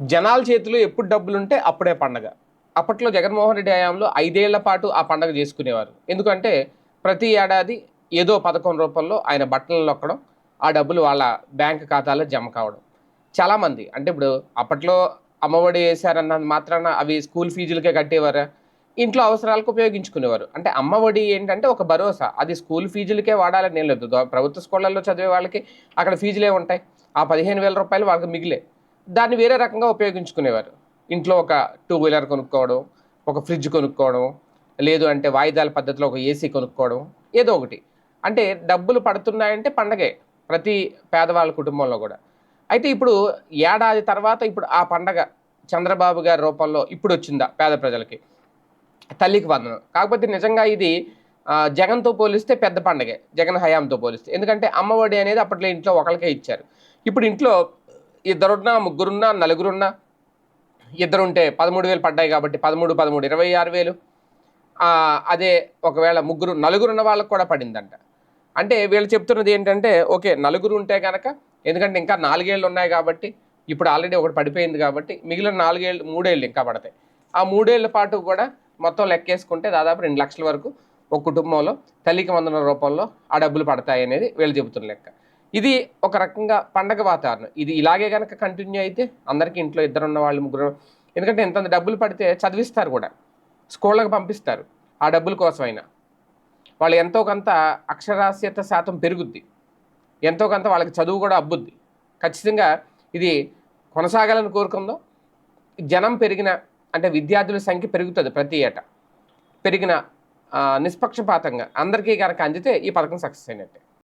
జనాల చేతిలో ఎప్పుడు డబ్బులు ఉంటే అప్పుడే పండగ. అప్పట్లో జగన్మోహన్ రెడ్డి హయాంలో ఐదేళ్ళ పాటు ఆ పండగ చేసుకునేవారు. ఎందుకంటే ప్రతి ఏడాది ఏదో పథకం రూపంలో ఆయన బట్టలు నొక్కడం ఆ డబ్బులు వాళ్ళ బ్యాంక్ ఖాతాలో జమ కావడం. చాలామంది అంటే ఇప్పుడు అప్పట్లో అమ్మఒడి వేశారన్న మాత్రాన అవి స్కూల్ ఫీజులకే కట్టేవారా? ఇంట్లో అవసరాలకు ఉపయోగించుకునేవారు. అంటే అమ్మఒడి ఏంటంటే ఒక భరోసా. అది స్కూల్ ఫీజులకే వాడాలని ఏం లేదు. ప్రభుత్వ స్కూళ్ళల్లో చదివే వాళ్ళకి అక్కడ ఫీజులే ఉంటాయి. ఆ పదిహేను వేల రూపాయలు వాళ్ళకి మిగిలే. దాన్ని వేరే రకంగా ఉపయోగించుకునేవారు. ఇంట్లో ఒక టూ వీలర్ కొనుక్కోవడం ఒక ఫ్రిడ్జ్ కొనుక్కోవడం లేదు అంటే వాయిదాల పద్ధతిలో ఒక ఏసీ కొనుక్కోవడం ఏదో ఒకటి. అంటే డబ్బులు పడుతున్నాయంటే పండగే ప్రతి పేదవాళ్ళ కుటుంబంలో కూడా. అయితే ఇప్పుడు ఏడాది తర్వాత ఇప్పుడు ఆ పండగ చంద్రబాబు గారి రూపంలో ఇప్పుడు వచ్చిందా పేద ప్రజలకి? తల్లికి వందనం. కాకపోతే నిజంగా ఇది జగన్తో పోలిస్తే పెద్ద పండగే జగన్ హయాంతో పోలిస్తే. ఎందుకంటే అమ్మఒడి అనేది అప్పట్లో ఇంట్లో ఒకరికే ఇచ్చారు. ఇప్పుడు ఇంట్లో ఇద్దరున్నా ముగ్గురున్నా నలుగురున్నా ఇద్దరుంటే పదమూడు వేలు పడ్డాయి కాబట్టి పదమూడు పదమూడు ఇరవై ఆరు వేలు. అదే ఒకవేళ ముగ్గురు నలుగురున్న వాళ్ళకు కూడా పడిందంట. అంటే వీళ్ళు చెప్తున్నది ఏంటంటే ఓకే నలుగురు ఉంటే కనుక ఎందుకంటే ఇంకా నాలుగేళ్ళు ఉన్నాయి కాబట్టి ఇప్పుడు ఆల్రెడీ ఒకటి పడిపోయింది కాబట్టి మిగిలిన నాలుగేళ్ళు మూడేళ్ళు ఇంకా పడతాయి. ఆ మూడేళ్ళ పాటు కూడా మొత్తం లెక్కేసుకుంటే దాదాపు రెండు లక్షల వరకు ఒక కుటుంబంలో తల్లికి వందన రూపంలో ఆ డబ్బులు పడతాయి అనేది వీళ్ళు చెబుతున్న లెక్క. ఇది ఒక రకంగా పండగ వాతావరణం. ఇది ఇలాగే కనుక కంటిన్యూ అయితే అందరికీ ఇంట్లో ఇద్దరు ఉన్న వాళ్ళు ముగ్గురు ఎందుకంటే ఎంత డబ్బులు పడితే చదివిస్తారు కూడా. స్కూళ్ళకి పంపిస్తారు. ఆ డబ్బుల కోసమైనా. వాళ్ళు ఎంతో కొంత అక్షరాస్యత శాతం పెరుగుద్ది. ఎంతో కొంత వాళ్ళకి చదువు కూడా అబ్బుద్ది. ఖచ్చితంగా ఇది కొనసాగాలని కోరుకుందాం. జనం పెరిగిన అంటే విద్యార్థుల సంఖ్య పెరుగుతుంది ప్రతి ఏటా. పెరిగిన నిష్పక్షపాతంగా అందరికీ కనుక అందితే ఈ పథకం సక్సెస్ అయినట్టే.